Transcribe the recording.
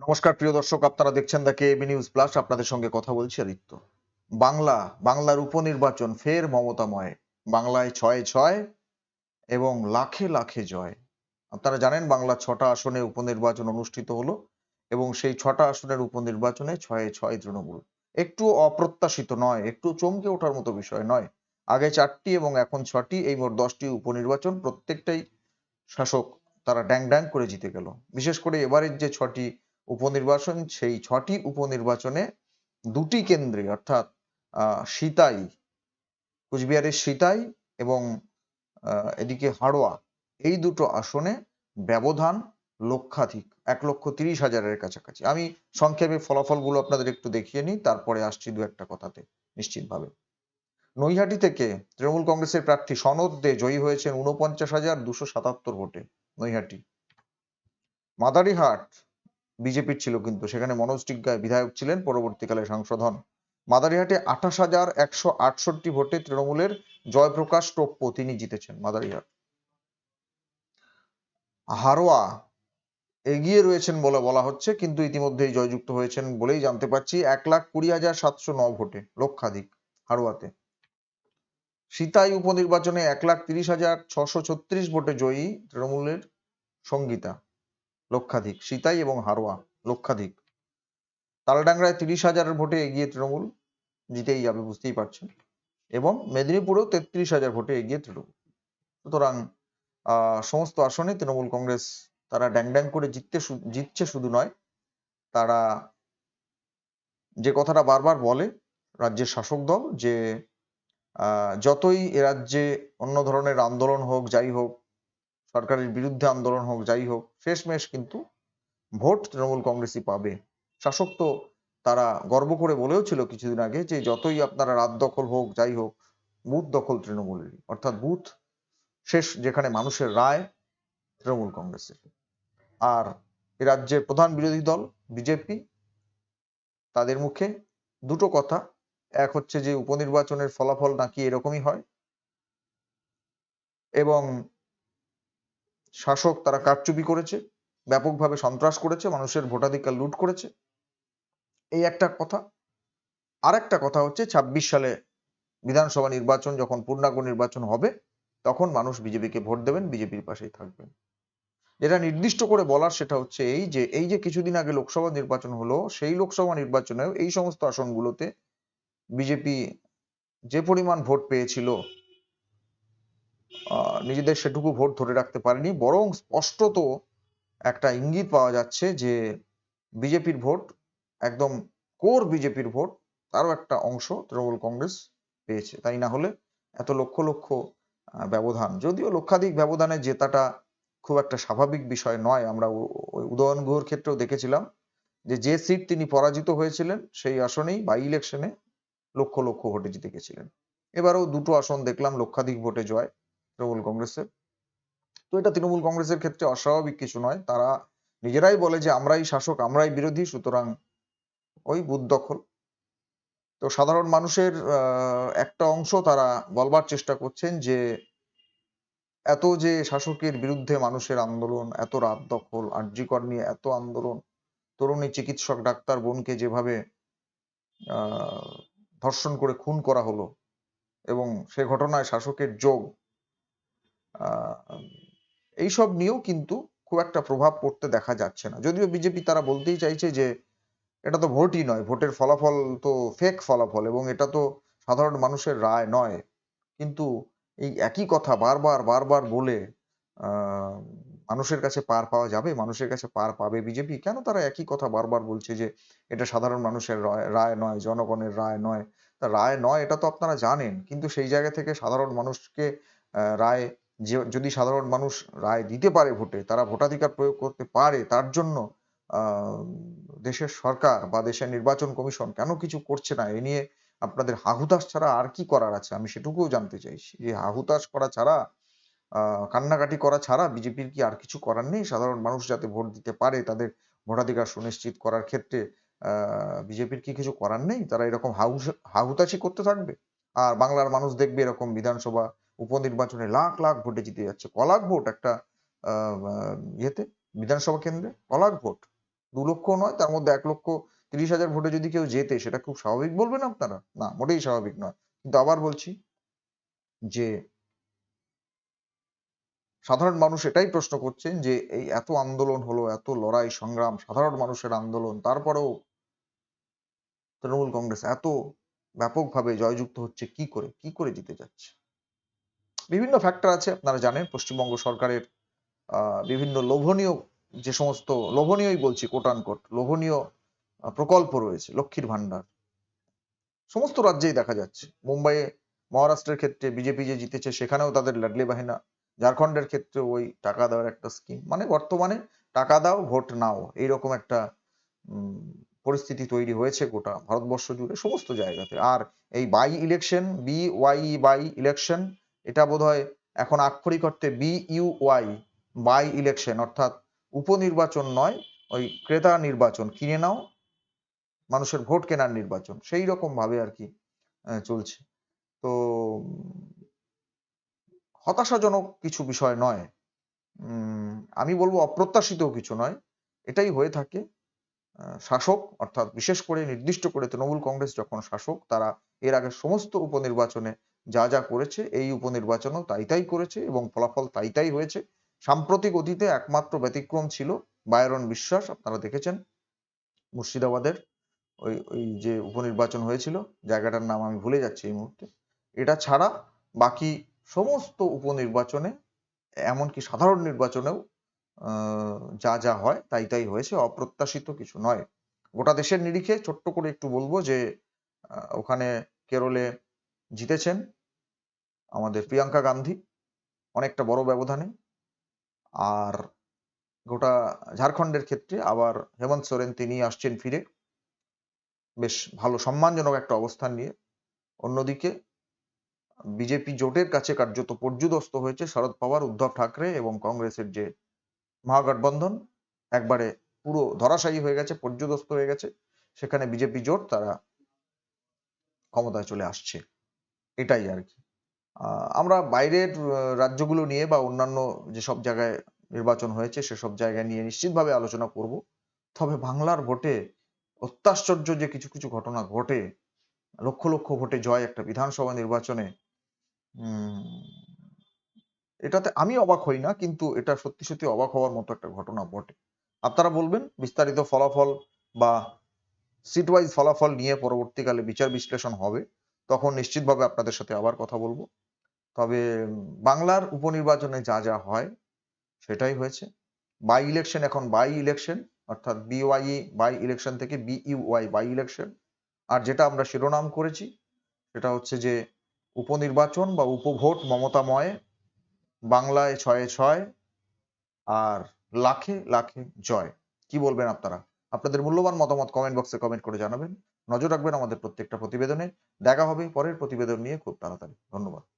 নমস্কার, প্রিয় দর্শক, আপনারা দেখছেন দ্য কে নিউজ প্লাস আপনাদের সঙ্গে কথা বলছি আদিত্য। বাংলা, বাংলার উপনির্বাচন ফের মমতাময়। বাংলায় ছয় ছয় এবং লাখে লাখে জয়। আপনারা জানেন, বাংলা ছটা আসনে উপনির্বাচন অনুষ্ঠিত হলো এবং সেই ছটা আসনের উপনির্বাচনে ছয়ে ছয় তৃণমূল। একটু অপ্রত্যাশিত নয়, একটু চমকে ওঠার মতো বিষয় নয়। আগে চারটি এবং এখন ছটি, এই মোট দশটি উপনির্বাচন প্রত্যেকটাই শাসক তারা ড্যাং ড্যাং করে জিতে গেল। বিশেষ করে এবারের যে ছটি উপনির্বাচন, সেই ছটি উপনির্বাচনে দুটি কেন্দ্রে, অর্থাৎ সিতাই, কুচবিহারের সিতাই এবং এদিকে হাড়োয়া, এই দুটো আসনে ব্যবধান লক্ষাধিক, এক লক্ষ তিরিশ হাজারের কাছাকাছি। আমি সংক্ষেপে ফলাফলগুলো আপনাদের একটু দেখিয়ে নিই, তারপরে আসছি দু একটা কথাতে, নিশ্চিতভাবে। নৈহাটি থেকে তৃণমূল কংগ্রেসের প্রার্থী সনদ দে জয়ী হয়েছেন উনপঞ্চাশ হাজার দুশো সাতাত্তর ভোটে নৈহাটি। মাদারিহাট বিজেপির ছিল কিন্তু। সেখানে মনোজ টিগ্গায় বিধায়ক ছিলেন, পরবর্তীকালে সাংসদ হন। মাদারিহাটে আঠাশ হাজার একশো আটষট্টি ভোটে তৃণমূলের জয়প্রকাশ টোপ্প তিনি জিতেছেন মাদারিহাট। হারোয়া এগিয়ে রয়েছেন বলে বলা হচ্ছে, কিন্তু ইতিমধ্যেই জয়যুক্ত হয়েছেন বলেই জানতে পারছি। এক লাখ কুড়ি হাজার সাতশো ন ভোটে লক্ষাধিক হারোয়াতে। সিতাই উপনির্বাচনে এক লাখ তিরিশ হাজার ছশো ছত্রিশ ভোটে জয়ী তৃণমূলের সঙ্গীতা। লক্ষাধিক, সিতাই এবং হারোয়া লক্ষাধিক। তালডাংরায় তিরিশ হাজারের ভোটে এগিয়ে তৃণমূল জিতেই যাবে, বুঝতেই পারছেন? এবং মেদিনীপুরেও তেত্রিশ হাজার ভোটে এগিয়ে তৃণমূল। সুতরাং সমস্ত আসনে তৃণমূল কংগ্রেস তারা ড্যাং ড্যাং করে জিততে জিতছে শুধু নয়, তারা যে কথাটা বারবার বলে রাজ্যের শাসক দল যে যতই এ রাজ্যে অন্য ধরনের আন্দোলন হোক, যাই হোক সরকারের বিরুদ্ধে আন্দোলন হোক, যাই হোক, শেষমেশ কিন্তু ভোট তৃণমূল কংগ্রেসই পাবে। শাসক তো তারা গর্ব করে বলেও ছিল কিছুদিন আগে যে, যতই আপনারা রাত দখল হোক, যাই হোক, বুথ দখল তৃণমূলেরই, অর্থাৎ বুথ শেষ যেখানে মানুষের রায় তৃণমূল কংগ্রেসের। আর এ রাজ্যের প্রধান বিরোধী দল, বিজেপি, তাদের মুখে দুটো কথা। এক হচ্ছে যে, উপনির্বাচনের ফলাফল নাকি এরকমই হয়। এবং শাসক তারা কারচুপি করেছে, ব্যাপকভাবে সন্ত্রাস করেছে, মানুষের ভোটাধিকার লুট করেছে। এই একটা কথা। আর একটা কথা হচ্ছে, ছাব্বিশ সালে বিধানসভা নির্বাচন যখন পূর্ণাঙ্গ নির্বাচন হবে, তখন মানুষ বিজেপিকে ভোট দেবেন, বিজেপির পাশেই থাকবেন। যেটা নির্দিষ্ট করে বলার সেটা হচ্ছে এই যে এই যে কিছুদিন আগে লোকসভা নির্বাচন হলো, সেই লোকসভা নির্বাচনেও এই সমস্ত আসনগুলোতে বিজেপি যে পরিমাণ ভোট পেয়েছিল নিজেদের সেটুকু ভোট ধরে রাখতে পারেনি। বরং স্পষ্টত একটা ইঙ্গিত পাওয়া যাচ্ছে যে বিজেপির ভোট, একদম কোর বিজেপির ভোট, তারও একটা অংশ তৃণমূল কংগ্রেস পেয়েছে। তাই না হলে এত লক্ষ লক্ষ ব্যবধান, যদিও লক্ষাধিক ব্যবধানে জেতাটা খুব একটা স্বাভাবিক বিষয় নয়। আমরা উদয়ন গুহর ক্ষেত্রেও দেখেছিলাম যে যে সিট তিনি পরাজিত হয়েছিলেন, সেই আসনেই বাই ইলেকশনে লক্ষ লক্ষ ভোটে জিতে গেছিলেন। এবারেও দুটো আসন দেখলাম, লক্ষাধিক ভোটে জয়। তৃণমূল কংগ্রেসের। তো এটা তৃণমূল কংগ্রেসের ক্ষেত্রে অস্বাভাবিক কিছু নয়। তারা নিজেরাই বলে যে আমরাই শাসক, আমরাই বিরোধী, সুতরাং ওই বুথ দখল। তো সাধারণ মানুষের একটা অংশ তারা বলবার চেষ্টা করছেন যে এত যে শাসকের বিরুদ্ধে মানুষের আন্দোলন, এত রাত দখল, আর্যিকর নিয়ে এত আন্দোলন, তরুণী চিকিৎসক, ডাক্তার বোনকে যেভাবে ধর্ষণ করে খুন করা হলো এবং সে ঘটনায় শাসকের যোগ এইসব নিয়েও কিন্তু খুব একটা প্রভাব পড়তে দেখা যাচ্ছে না। যদিও বিজেপি তারা বলতেই চাইছে যে, এটা তো ভোটই নয়, ভোটের ফলাফল তো ফেক ফলাফল এবং এটা তো সাধারণ মানুষের রায় নয়। কিন্তু এই একই কথা বারবার বারবার বলে মানুষের কাছে পার পাওয়া যাবে, মানুষের কাছে পার পাবে বিজেপি, কেন তারা একই কথা বারবার বলছে যে, এটা সাধারণ মানুষের রায় নয়, জনগণের রায় নয়। তা রায় নয়, এটা তো আপনারা জানেন, কিন্তু সেই জায়গা থেকে সাধারণ মানুষকে রায় যে- যদি সাধারণ মানুষ রায় দিতে পারে ভোটে, তারা ভোটাধিকার প্রয়োগ করতে পারে, তার জন্য দেশের সরকার বা দেশের নির্বাচন কমিশন কেন কিছু করছে না? এ নিয়ে আপনাদের হাহুতাশ ছাড়া আর কি করার আছে? আমি সেটুকুও জানতে চাইছি। যে, হাহুতাশ করা ছাড়া কান্নাকাটি করা ছাড়া বিজেপির কি আর কিছু করার নেই? সাধারণ মানুষ যাতে ভোট দিতে পারে, তাদের ভোটাধিকার সুনিশ্চিত করার ক্ষেত্রে বিজেপির কি কিছু করার নেই? তারা এরকম হাহুতাশি করতে থাকবে? আর বাংলার মানুষ দেখবে এরকম বিধানসভা উপনির্বাচনে লাখ লাখ ভোটে জিতে যাচ্ছে। কলাক ভোট একটা ইয়েতে, বিধানসভা কেন্দ্রে কলাক ভোট। দু লক্ষ নয়, তার মধ্যে এক লক্ষ তিরিশ হাজার ভোটে যদি কেউ জেতে, সেটা খুব স্বাভাবিক বলবেন আপনারা? না, মোটেই স্বাভাবিক নয়। কিন্তু আবার বলছি যে সাধারণ মানুষ এটাই প্রশ্ন করছেন যে এই এত আন্দোলন হলো, এত লড়াই, সংগ্রাম, সাধারণ মানুষের আন্দোলন, তারপরেও তৃণমূল কংগ্রেস এত ব্যাপকভাবে জয়যুক্ত হচ্ছে, কি করে কি করে জিতে যাচ্ছে? বিভিন্ন ফ্যাক্টর আছে, আপনারা জানেন, পশ্চিমবঙ্গ সরকারের বিভিন্ন লোভনীয় যে সমস্ত, লোভনীয়ই বলছি কোট আনকোট লোভনীয় প্রকল্প রয়েছে, লক্ষ্মীর ভান্ডার সমস্ত রাজ্যেই দেখা যাচ্ছে। মুম্বাইয়ে মহারাষ্ট্রের ক্ষেত্রে বিজেপি যে জিতেছে, সেখানেও তাদের লাডলি বাহিনা ঝাড়খণ্ডের ক্ষেত্রে ওই টাকা দেওয়ার একটা স্কিম মানে বর্তমানে টাকা দাও, ভোট নাও, এইরকম একটা পরিস্থিতি তৈরি হয়েছে গোটা ভারতবর্ষ জুড়ে সমস্ত জায়গাতে। আর এই by election B Y by election এটা বোধহয় এখন আক্ষরিক অর্থে B U Y buy election অর্থাৎ উপনির্বাচন নয়, ওই ক্রেতা নির্বাচন। কিনে নাও, মানুষের ভোট কেনার নির্বাচন। সেই রকম ভাবে আর কি চলছে। তো, হতাশাজনক কিছু বিষয় নয়। আমি বলব অপ্রত্যাশিত কিছু নয়। এটাই হয়ে থাকে। শাসক, অর্থাৎ বিশেষ করে নির্দিষ্ট করে তৃণমূল কংগ্রেস যখন শাসক, তারা এর আগে সমস্ত উপনির্বাচনে যা যা করেছে এই উপনির্বাচনও তাই তাই করেছে এবং ফলাফল তাই তাই হয়েছে। সাম্প্রতিক অতীতে একমাত্র ব্যতিক্রম ছিল বায়রন বিশ্বাস, আপনারা দেখেছেন মুর্শিদাবাদের ওই ওই যে উপনির্বাচন হয়েছিল, জায়গাটার নাম আমি ভুলে যাচ্ছি এই মুহূর্তে। এটা ছাড়া বাকি সমস্ত উপনির্বাচনে এমনকি সাধারণ নির্বাচনেও যা যা হয় তাই তাই হয়েছে, অপ্রত্যাশিত কিছু নয়। গোটা দেশের নিরিখে ছোট্ট করে একটু বলব যে ওখানে কেরলে জিতেছেন আমাদের প্রিয়াঙ্কা গান্ধী অনেকটা বড় ব্যবধানে। আর গোটা ঝাড়খণ্ডের ক্ষেত্রে আবার হেমন্ত সোরেন তিনি আসছেন ফিরে। বেশ ভালো, সম্মানজনক একটা অবস্থান নিয়ে। অন্যদিকে বিজেপি জোটের কাছে কার্যত পর্যুদস্ত হয়েছে শরদ পাওয়ার, উদ্ধব ঠাকরে এবং কংগ্রেসের যে মহাগঠবন্ধন, একবারে পুরো ধরাশায়ী হয়ে গেছে, পর্যুদস্ত হয়ে গেছে। সেখানে বিজেপি জোট তারা ক্ষমতায় চলে আসছে। এটাই আর কি। আমরা বাইরের রাজ্যগুলো নিয়ে বা অন্যান্য যেসব জায়গায় নির্বাচন হয়েছে সেসব জায়গায় নিয়ে নিশ্চিতভাবে আলোচনা করব। তবে বাংলার ভোটে অত্যাশ্চর্য যে কিছু কিছু ঘটনা ঘটে, লক্ষ লক্ষ ভোটে জয় একটা বিধানসভা নির্বাচনে এটাতে আমি অবাক হই না, কিন্তু এটা সত্যি সত্যি অবাক হওয়ার মতো একটা ঘটনা বটে আপনারা বলবেন, বিস্তারিত ফলাফল বা সিট ওয়াইজ ফলাফল নিয়ে পরবর্তীকালে বিচার বিশ্লেষণ হবে, তখন নিশ্চিতভাবে আপনাদের সাথে আবার কথা বলব। তবে বাংলার উপনির্বাচনে যা যা হয়, সেটাই হয়েছে। বাই ইলেকশন এখন বাই ইলেকশন অর্থাৎ বিওয়াই বাই ইলেকশন থেকে বিইউআই বাই ইলেকশন আর যেটা আমরা শিরোনাম করেছি, সেটা হচ্ছে যে উপনির্বাচন বা উপভোট মমতাময় বাংলায় ছয়ে ছয় আর লাখে লাখে জয়। কি বলবেন আপনারা? আপনাদের মূল্যবান মতামত কমেন্ট বক্সে কমেন্ট করে জানাবেন। নজর রাখবেন আমাদের প্রত্যেকটা প্রতিবেদনে। দেখা হবে পরের প্রতিবেদন নিয়ে খুব তাড়াতাড়ি। ধন্যবাদ।